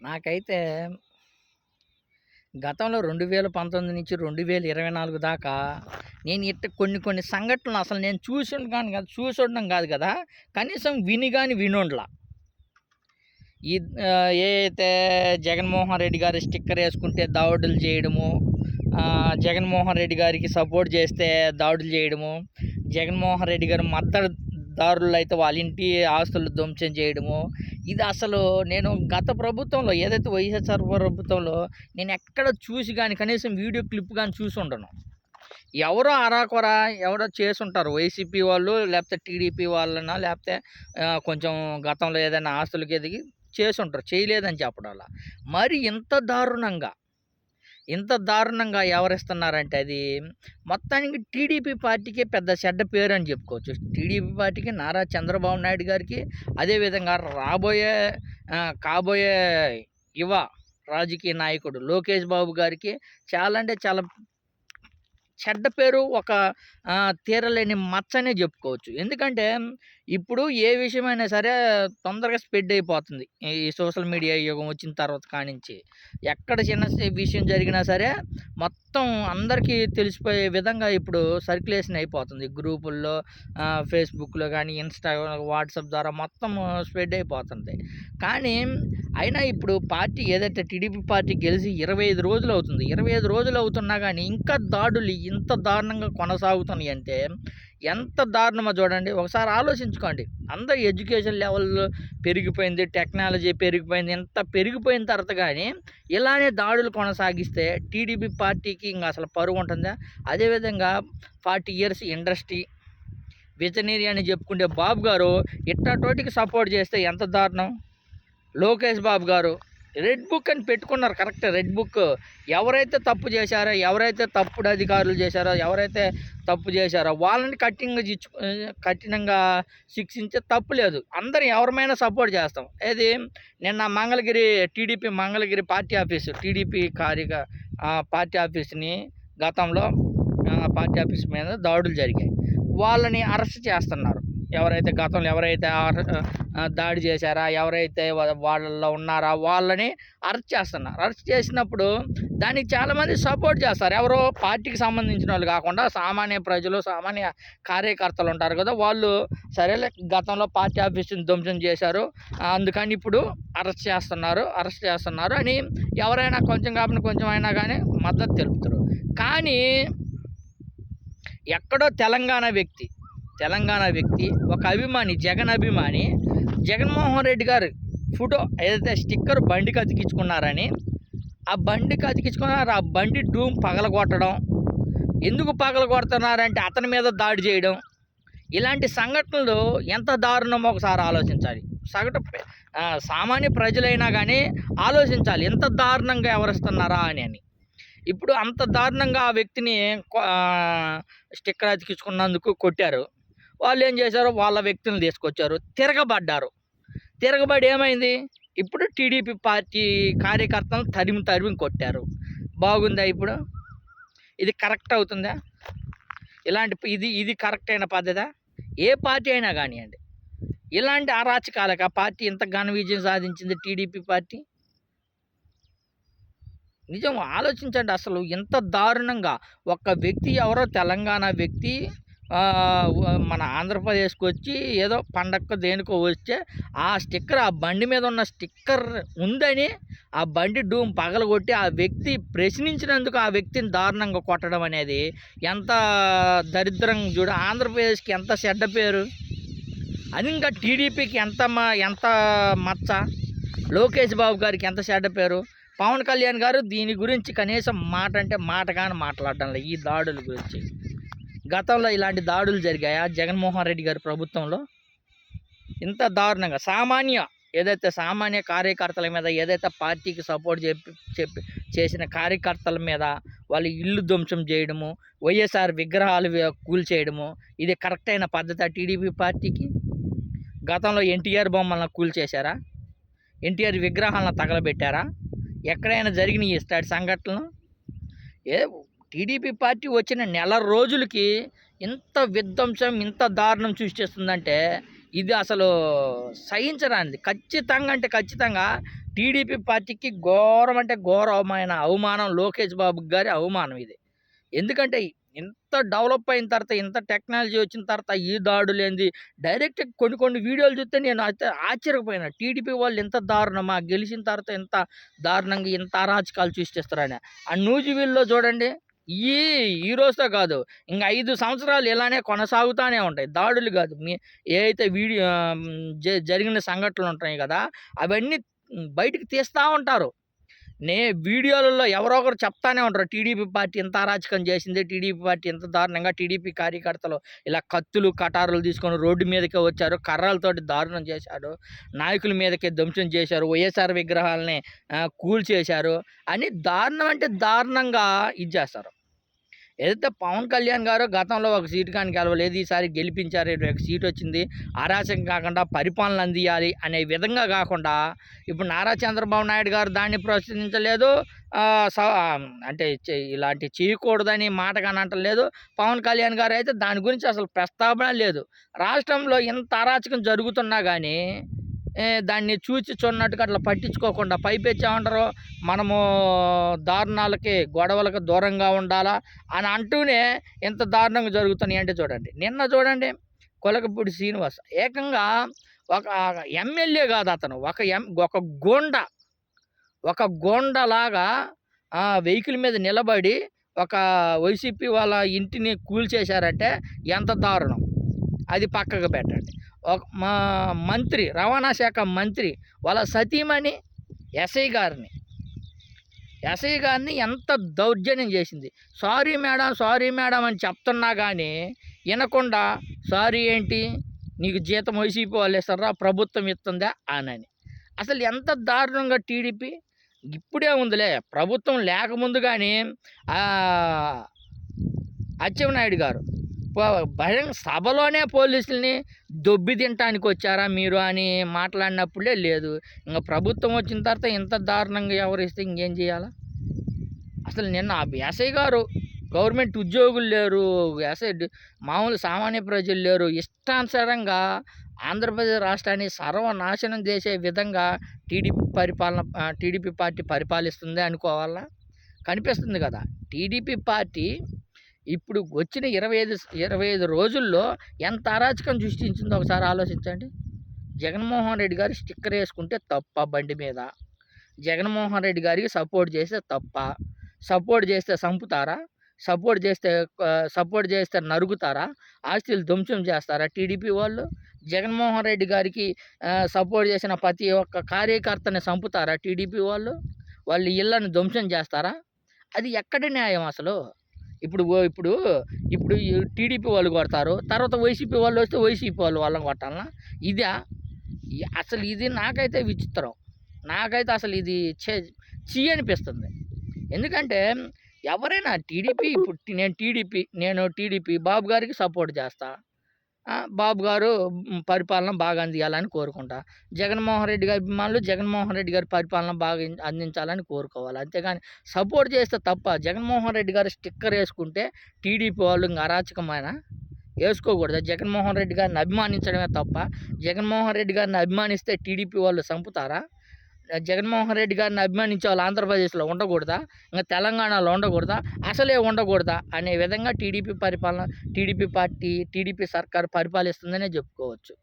నాకైతే గతంలో 2019 నుంచి 2024 దాకా నేను ఇట్ట కొన్ని కొన్ని సంఘటనలు అసలు నేను చూసి ఉండగాను కాదు ఉండడం కాదు కదా! కనీసం విని కానీ వినుండల. ఈ ఏదైతే జగన్మోహన్ రెడ్డి గారు స్టిక్కర్ వేసుకుంటే దాడులు చేయడము, జగన్మోహన్ రెడ్డి గారికి సపోర్ట్ చేస్తే దాడులు చేయడము, జగన్మోహన్ రెడ్డి గారు మద్దతుదారులైతే వాళ్ళ ఇంటి ఆస్తులు ధ్వంసం చేయడము, ఇది అసలు నేను గత ప్రభుత్వంలో ఏదైతే వైఎస్ఆర్ ప్రభుత్వంలో నేను ఎక్కడ చూసి కానీ కనీసం వీడియో క్లిప్ కానీ చూసి ఉండను ఎవరో అరాకొరా ఎవరో చేసుంటారు. వైసీపీ వాళ్ళు లేకపోతే టీడీపీ వాళ్ళనా లేకపోతే కొంచెం గతంలో ఏదైనా ఆస్తులకి ఎదిగి చేసుంటారు. చేయలేదని చెప్పడంలా. మరి ఇంత దారుణంగా, ఇంత దారుణంగా వ్యవహరిస్తున్నారంటే అది మొత్తానికి టీడీపీ పార్టీకే పెద్ద చెడ్డ అని చెప్పుకోవచ్చు. టీడీపీ పార్టీకి, నారా చంద్రబాబు నాయుడు గారికి, అదేవిధంగా రాబోయే కాబోయే యువ రాజకీయ నాయకుడు లోకేష్ బాబు గారికి చాలా అంటే చాలా చెడ్డ పేరు ఒక తీరలేని మచ్చనే చెప్పుకోవచ్చు. ఎందుకంటే ఇప్పుడు ఏ విషయమైనా సరే తొందరగా స్ప్రెడ్ అయిపోతుంది. ఈ సోషల్ మీడియా యుగం వచ్చిన తర్వాత కానించి. ఎక్కడ చిన్న విషయం జరిగినా సరే మొత్తం అందరికీ తెలిసిపోయే విధంగా ఇప్పుడు సర్క్యులేషన్ అయిపోతుంది. గ్రూపుల్లో ఫేస్‌బుక్‌లో కానీ ఇన్స్టాగ్రామ్ వాట్సాప్ ద్వారా మొత్తం స్ప్రెడ్ అయిపోతుంది. కానీ అయినా ఇప్పుడు పార్టీ ఏదైతే టీడీపీ పార్టీ గెలిచి 25 రోజులు అవుతుంది. 25 రోజులు అవుతున్నా కానీ ఇంకా దాడులు ఇంత దారుణంగా కొనసాగుతున్నాయి అంటే ఎంత దారుణమో చూడండి. ఒకసారి ఆలోచించుకోండి. అందరూ ఎడ్యుకేషన్ లెవెల్ పెరిగిపోయింది. టెక్నాలజీ పెరిగిపోయింది. ఎంత పెరిగిపోయిన తర్వాత కానీ ఇలానే దాడులు కొనసాగిస్తే టీడీపీ పార్టీకి ఇంకా అసలు పరుగు ఉంటుందా? అదేవిధంగా ఫార్టీ ఇయర్స్ ఇండస్ట్రీ విజనరీ అని చెప్పుకుంటే బాబు గారు ఇట్టాటోటికి సపోర్ట్ చేస్తే ఎంత దారుణం? లోకేష్ బాబు గారు రెడ్ బుక్ అని పెట్టుకున్నారు కరెక్ట్ రెడ్ బుక్. ఎవరైతే తప్పు చేశారో, ఎవరైతే తప్పుడు అధికారులు చేశారో, ఎవరైతే తప్పు చేశారో వాళ్ళని కఠినంగా చిచ్చు కఠినంగా శిక్షించే తప్పు లేదు. అందరం ఎవరిమైనా సపోర్ట్ చేస్తాం. ఏది నిన్న Mangalagiri TDP Mangalagiri party office TDP కార్యక party ఆఫీస్‌ని గతంలో పార్టీ ఆఫీస్ మీద దాడులు జరిగాయి. వాళ్ళని అరెస్ట్ చేస్తున్నారు. ఎవరైతే గతంలో ఎవరైతే దాడి చేశారా, ఎవరైతే వాళ్ళల్లో ఉన్నారా వాళ్ళని అరెస్ట్ చేస్తున్నారు. అరెస్ట్ చేసినప్పుడు దానికి చాలామంది సపోర్ట్ చేస్తారు. ఎవరో పార్టీకి సంబంధించిన వాళ్ళు కాకుండా సామాన్య ప్రజలు, సామాన్య కార్యకర్తలు ఉంటారు కదా! వాళ్ళు సరేలే గతంలో పార్టీ ఆఫీసుని ధ్వంసం చేశారు. అందుకని ఇప్పుడు అరెస్ట్ చేస్తున్నారు, అరెస్ట్ చేస్తున్నారు అని ఎవరైనా కొంచెం కాకపోయినా కొంచెం అయినా కానీ మద్దతు తెలుపుతారు. కానీ ఎక్కడో తెలంగాణ వ్యక్తి, తెలంగాణ వ్యక్తి ఒక అభిమాని జగన్ అభిమాని జగన్మోహన్ రెడ్డి గారు ఫోటో ఏదైతే స్టిక్కర్ బండికి అతికించుకున్నారని, ఆ బండికి అతికించుకున్నారు. ఆ బండి డూమ్ పగలగొట్టడం. ఎందుకు పగలగొడుతున్నారంటే అతని మీద దాడి చేయడం. ఇలాంటి సంఘటనలు ఎంత దారుణమో ఒకసారి ఆలోచించాలి. సగటు సామాన్య ప్రజలైనా కానీ ఆలోచించాలి. ఎంత దారుణంగా ఎవరిస్తున్నారా అని అని. ఇప్పుడు అంత దారుణంగా ఆ వ్యక్తిని కొ స్టిక్కర్ అతికించుకున్నందుకు కొట్టారు. వాళ్ళు ఏం చేశారు వాళ్ళ వ్యక్తులను తీసుకొచ్చారు. తిరగబడ్డారు. తిరగబడి ఏమైంది? ఇప్పుడు టీడీపీ పార్టీ కార్యకర్తలను తరిమి తరిమి కొట్టారు. బాగుందా ఇప్పుడు? ఇది కరెక్ట్ అవుతుందా? ఇలాంటి ఇది ఇది కరెక్ట్ అయిన పద్ధతా? ఏ పార్టీ అయినా కానివ్వండి ఇలాంటి అరాచకాలకా పార్టీ ఇంత ఘన విజయం సాధించింది టీడీపీ పార్టీ? నిజం ఆలోచించండి అసలు ఇంత దారుణంగా ఒక వ్యక్తి ఎవరో తెలంగాణ వ్యక్తి మన ఆంధ్రప్రదేశ్కి వచ్చి ఏదో పండక్కో దేనికో వస్తే ఆ స్టిక్కర్ ఆ బండి మీద ఉన్న స్టిక్కర్ ఉందని ఆ బండి డూమ్ పగలగొట్టి ఆ వ్యక్తి ప్రశ్నించినందుకు ఆ వ్యక్తిని దారుణంగా కొట్టడం అనేది ఎంత దరిద్రం చూడు ఆంధ్రప్రదేశ్‌కి ఎంత చెడ్డ పేరు. అది ఇంకా టీడీపీకి ఎంత మ ఎంత మచ్చ. లోకేష్ బాబు గారికి ఎంత చెడ్డ పేరు. పవన్ కళ్యాణ్ గారు దీని గురించి కనీసం మాట అంటే మాట కానీ మాట్లాడడం ఈ దాడుల గురించి. గతంలో ఇలాంటి దాడులు జరిగాయా జగన్మోహన్ రెడ్డి గారి ప్రభుత్వంలో? ఇంత దారుణంగా సామాన్య ఏదైతే సామాన్య కార్యకర్తల మీద ఏదైతే పార్టీకి సపోర్ట్ చెప్పి చెప్పి చేసిన కార్యకర్తల మీద వాళ్ళ ఇల్లు ధ్వంసం చేయడము, వైఎస్ఆర్ విగ్రహాలు కూల్చేయడము ఇది కరెక్ట్ అయిన పద్ధత టీడీపీ పార్టీకి? గతంలో ఎన్టీఆర్ బొమ్మలను కూల్చేశారా? ఎన్టీఆర్ విగ్రహాలను తగలబెట్టారా? ఎక్కడైనా జరిగినాయా ఇట్లాంటి సంఘటనలు? ఏ టీడీపీ పార్టీ వచ్చిన నెల రోజులకి ఇంత విధ్వంసం, ఇంత దారుణం సృష్టిస్తుందంటే ఇది అసలు సహించరానిది. ఖచ్చితంగా అంటే ఖచ్చితంగా టీడీపీ పార్టీకి ఘోరం అంటే ఘోరమైన అవమానం లోకేష్ బాబు గారి అవమానం ఇది. ఎందుకంటే ఇంత డెవలప్ అయిన తర్వాత ఇంత టెక్నాలజీ వచ్చిన తర్వాత ఈ దాడు లేనిది డైరెక్ట్ కొన్ని కొన్ని వీడియోలు చూస్తే నేను అయితే ఆశ్చర్యపోయినా. టీడీపీ వాళ్ళు ఎంత దారుణమా? గెలిచిన తర్వాత ఎంత దారుణంగా ఇంత అరాచకాలు సృష్టిస్తారని. ఆ న్యూజివీల్లో చూడండి. ఈ ఈ రోజుతో కాదు. ఇంకా ఐదు సంవత్సరాలు ఇలానే కొనసాగుతూనే ఉంటాయి. దాడులు కాదు. మీ ఏవైతే వీడియో జ- జరిగిన సంఘటనలు ఉంటాయి కదా అవన్నీ బయటికి తీస్తూ ఉంటారు. నే వీడియోలలో ఎవరో ఒకరు చెప్తానే ఉంటారు. టీడీపీ పార్టీ ఎంత అరాచకం చేసింది టీడీపీ పార్టీ ఎంత దారుణంగా టీడీపీ కార్యకర్తలు ఇలా కత్తులు కటారులు తీసుకొని రోడ్డు మీదకే వచ్చారు. కర్రలతోటి దారుణం చేశారు. నాయకుల మీదకే ధ్వంసం చేశారు. వైఎస్ఆర్ విగ్రహాలని కూల్చేశారు. అని దారుణం అంటే దారుణంగా ఇది చేస్తారు. ఏదైతే పవన్ కళ్యాణ్ గారు గతంలో ఒక సీటు కానీ గెలవలేదు ఈసారి గెలిపించారు. ఒక సీట్ వచ్చింది. అరాచకం కాకుండా పరిపాలన అందియాలి అనే విధంగా కాకుండా ఇప్పుడు నారా చంద్రబాబు నాయుడు గారు దాన్ని ప్రోత్సహించలేదు. అంటే ఇలాంటి చేయకూడదని మాట కానీ అంటలేదు. పవన్ కళ్యాణ్ గారు అయితే దాని గురించి అసలు ప్రస్తావన లేదు. రాష్ట్రంలో ఇంత అరాచకం జరుగుతున్నా కానీ దాన్ని చూచి చూడనట్టుగా అట్లా పట్టించుకోకుండా పైపెచ్చామంటారు మనము దారుణాలకి గొడవలకు దూరంగా ఉండాలా? అని అంటూనే ఎంత దారుణంగా జరుగుతున్నాయి అంటే చూడండి. నిన్న చూడండి కొలకపూడి శ్రీనివాస్ ఏకంగా ఒక ఎమ్మెల్యే కాదు అతను. ఒక ఎం ఒక గోండ ఒక గోండలాగా వెహికల్ మీద నిలబడి ఒక వైసీపీ వాళ్ళ ఇంటిని కూల్చేశారంటే ఎంత దారుణం. అది పక్కకు పెట్టండి. మా మంత్రి రవాణా శాఖ మంత్రి వాళ్ళ సతీమణి ఎస్ఐ గారిని. ఎస్ఐ గారిని ఎంత దౌర్జన్యం చేసింది. సారీ మేడం సారీ మేడం అని చెప్తున్నా కానీ వినకుండా సారీ ఏంటి? నీకు జీతం వయసిపోవాలి సర్రా ప్రభుత్వం ఇస్తుందా? అనని. అసలు ఎంత దారుణంగా టీడీపీ? ఇప్పుడే ఉందిలే. ప్రభుత్వం లేకముందు కానీ అచ్చెన్నాయుడు గారు భయం సభలోనే పోలీసుల్ని దొబ్బి తినటానికి వచ్చారా మీరు అని మాట్లాడినప్పుడే లేదు. ఇంకా ప్రభుత్వం వచ్చిన తర్వాత ఇంత దారుణంగా వ్యవహరిస్తే ఇంకేం చేయాలా? అసలు నిన్న ఆ ఎస్ఐ గారు గవర్నమెంట్ ఉద్యోగులు లేరు ఎస్ఐ మామూలు సామాన్య ప్రజలు లేరు. ఇష్టానుసారంగా ఆంధ్రప్రదేశ్ రాష్ట్రాన్ని సర్వనాశనం చేసే విధంగా టీడీపీ పరిపాలన టీడీపీ పార్టీ పరిపాలిస్తుంది అనుకోవాలా? కనిపిస్తుంది కదా. టీడీపీ పార్టీ ఇప్పుడు వచ్చిన ఇరవై ఐదు ఇరవై ఐదు రోజుల్లో ఎంత అరాచకం సృష్టించిందో ఒకసారి ఆలోచించండి. జగన్మోహన్ రెడ్డి గారు స్టిక్కర్ వేసుకుంటే తప్ప బండి మీద. జగన్మోహన్ రెడ్డి గారికి సపోర్ట్ చేస్తే తప్ప. సపోర్ట్ చేస్తే చంపుతారా సపోర్ట్ చేస్తే సపోర్ట్ చేస్తే నరుగుతారా? ఆస్తులు ధ్వంసం చేస్తారా టీడీపీ వాళ్ళు? జగన్మోహన్ రెడ్డి గారికి సపోర్ట్ చేసిన ప్రతి ఒక్క కార్యకర్తని చంపుతారా టీడీపీ వాళ్ళు? వాళ్ళ ఇళ్ళని ధ్వంసం చేస్తారా? అది ఎక్కడి న్యాయం అసలు? ఇప్పుడు ఓ- ఇప్పుడు ఇప్పుడు టీడీపీ వాళ్ళు కొడతారు తర్వాత వైసీపీ వాళ్ళు వస్తే వైసీపీ వాళ్ళు వాళ్ళని కొట్టాలనా? ఇదా? అసలు ఇది నాకైతే విచిత్రం. నాకైతే అసలు ఇది చే చీ అనిపిస్తుంది. ఎందుకంటే ఎవరైనా టీడీపీ ఇప్పుడు నేను టీడీపీ నేను టీడీపీ బాబు గారికి సపోర్ట్ చేస్తా. బాబు గారు పరిపాలన బాగా అందియాలని కోరుకుంటా. జగన్మోహన్ రెడ్డి గారి అభిమానులు జగన్మోహన్ రెడ్డి గారి పరిపాలన బాగా అందించాలని కోరుకోవాలి. అంతేగాని సపోర్ట్ చేస్తే తప్ప జగన్మోహన్ రెడ్డి గారు స్టిక్కర్ వేసుకుంటే టీడీపీ వాళ్ళు ఇంకా అరాచకమైన? వేసుకోకూడదు. జగన్మోహన్ రెడ్డి గారిని అభిమానించడమే తప్ప జగన్మోహన్ రెడ్డి గారిని అభిమానిస్తే టీడీపీ వాళ్ళు చంపుతారా? జగన్మోహన్ రెడ్డి గారిని అభిమానించే వాళ్ళు ఆంధ్రప్రదేశ్లో ఉండకూడదా? ఇంకా తెలంగాణలో ఉండకూడదా? అసలే ఉండకూడదా? అనే విధంగా టీడీపీ పరిపాలన టీడీపీ పార్టీ టీడీపీ సర్కార్ పరిపాలిస్తుందనే చెప్పుకోవచ్చు.